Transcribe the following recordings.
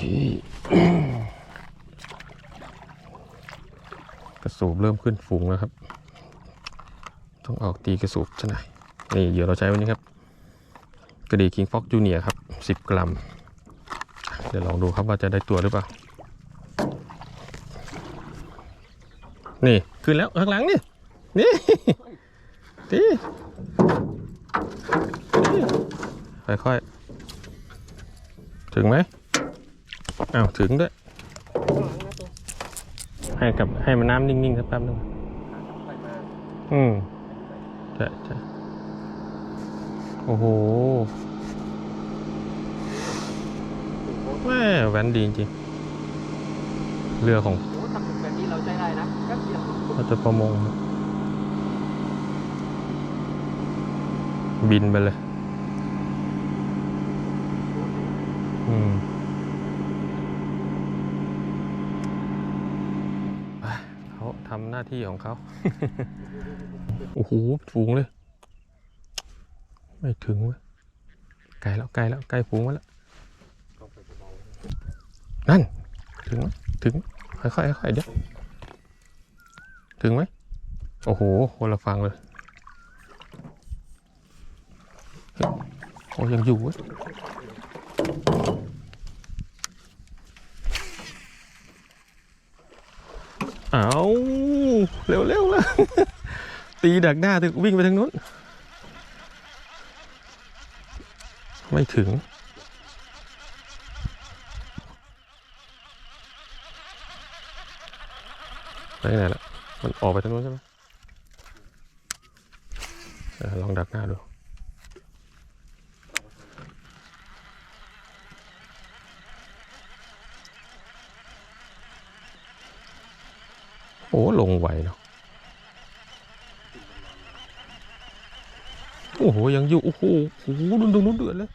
คกระสูบเริ่มขึ้นฝูงแล้วครับ ต้องออกตีกระสูบซะหน่อยนี่เหยื่อเราใช้วันนี้ครับ กระดีคิงฟ็อกจูเนียครับ 10 กรัม เดี๋ยวลองดูครับว่าจะได้ตัวหรือเปล่า นี่ขึ้นแล้วข้างหลังนี่ นี่นี่นี่ค่อยๆ ถึงไหม อ้าวถึงด้วย ให้กับให้มันน้ำนิ่งๆสักแป๊บนึงอืมใช่ใช่โอ้โหแม่แว้นดีจริงๆเรือของโอ้ทำถึงแบบนี้เราใช้ได้นะแป๊บเดียวเขาจะประมงครับบินไปเลย อืมอะเขาทำหน้าที่ของเขา โอ้โหฝูงเลย ไม่ถึงเว้ยไกลแล้วไกลแล้วใกล้ฝูงมาแล้ว นั่น ถึงไหมถึง ค่อยๆค่อยๆเดี๋ยว ถึงไหม โอ้โหคนละฟังเลยเฮ้ยโอ้ยังอยู่เว้ย เอาเร็วๆแล้วตีดักหน้าถึงวิ่งไปทางนู้น ไม่ถึง ไปไหนละมันออกไปทางนู้นใช่ไหมลองดักหน้าดู โอ้ลงไหวเนาะโอ้โหยังอยู่โอ้โหโอ้โหดูดูนู้นเดือดเลย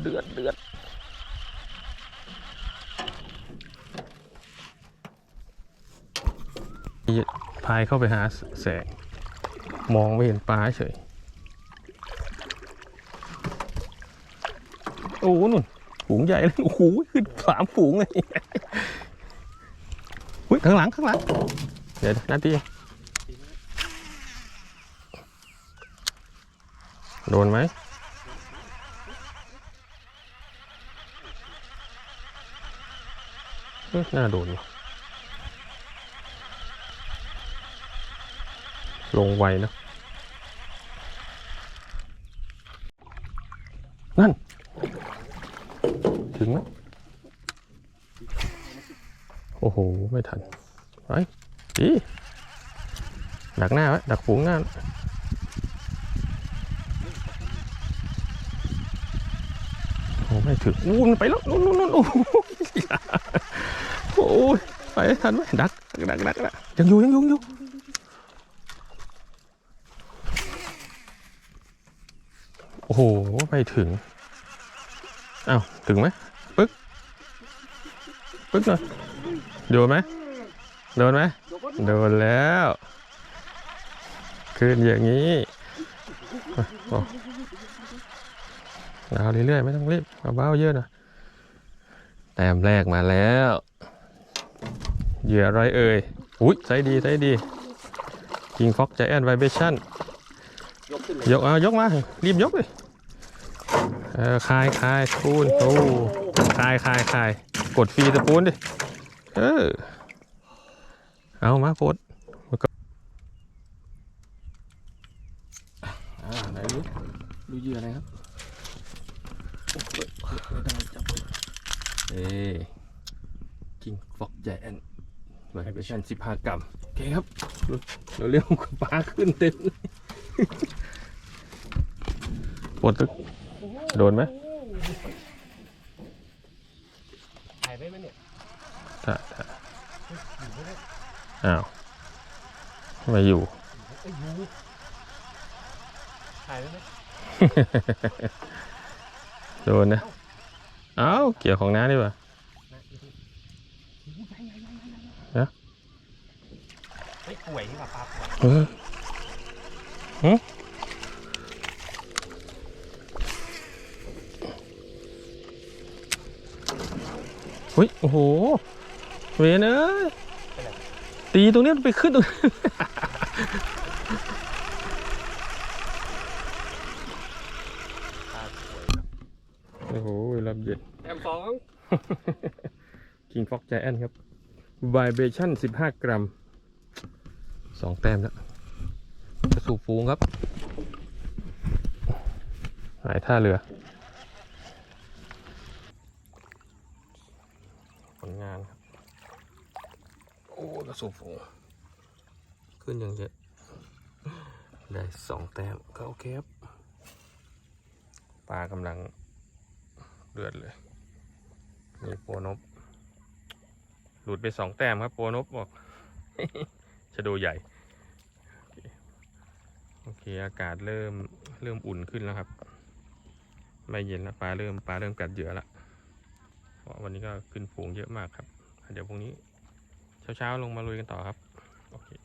เดือดเดือดพายเข้าไปหาแสง มองไม่เห็นปลาเฉยโอ้โหนุ่นฝูงใหญ่เลยโอ้โหขึ้นสามฝูงเลย อุ้ยข้างหลังข้างหลัง เดี๋ยวนาทีโดนไหมน่าโดนว่ะลงไวนะนั่น ถึงไหมโอ้โห ไม่ ทันไปดีดักหน้าไว้ดักฝูงหน้าโอ้ไม่ถึงนู่นไปแล้วนู่นนู่นโอ้โหโอ้ยไปทันไหมดักดักดักดักยังอยู่ยังอยู่ยังอยู่โอ้โหไปถึงอ้าวถึงไหมปึ๊กปึ๊กหน่อยโดนไหม โดนไหมโดนแล้ว ขึ้นอย่างนี้เอาเรื่อยๆไม่ต้องรีบเอาเบ้าเยอะหนะแต้มแรกมาแล้วเหยื่ออะไรเอ่ยอุ้ยใส่ดีใส่ดี King Fox Giant Vibration ยกขึ้นเลยกเอายกมา รีบยกเลยเออคายคายสปูนโอ้คายคายคายกดฟรีสปูนดิ เออ เอามาโพดมันก็อ่าไหนดูดูเหยื่ออะไรครับเอ้กิงฟอกแจนไวเบชั่นสิบห้ากรัมโอเคครับ เราเรียกว่าปลาขึ้นเต็มเลยปวดตึกโดนไหมถ่ายไว้ไหมเนี่ยถ้าถ้า อ้าวไม่อยู่ไอ้ยยูถ่ายไว้ไหมโดนนะ เอ้า เกี่ยวของน้าดีกว่าเฮ้ยป่วยนี่หว่าปลาป่วยเออหึฮ้ย โอ้โห เวนเอ้ย ตีตรงเนี้ยมันไปขึ้นตรงนี้ปลาป่วยครับโอ้โหลำเย็นแอมสอง King Fox Giant ครับ Vibration 15 กรัมสองแต้มแล้วกระสูบฟูงครับ หายท่าเรือ ผลงานครับ โอ้กระสูบฟูงขึ้นอย่างเยอะได้สองแต้มก็โอเคครับปลากำลังเดือดเลยนี่โปรนบหลุดไปสองแต้มครับโปรนบบอกชะโดใหญ่ โอเคอากาศเริ่มเริ่มอุ่นขึ้นแล้วครับ ไม่เย็นแล้วปลาเริ่มปลาเริ่มกัดเหยื่อแล้วเพราะวันนี้ก็ขึ้นฝูงเยอะมากครับ เดี๋ยวพรุ่งนี้ เช้าๆลงมาลุยกันต่อครับ โอเค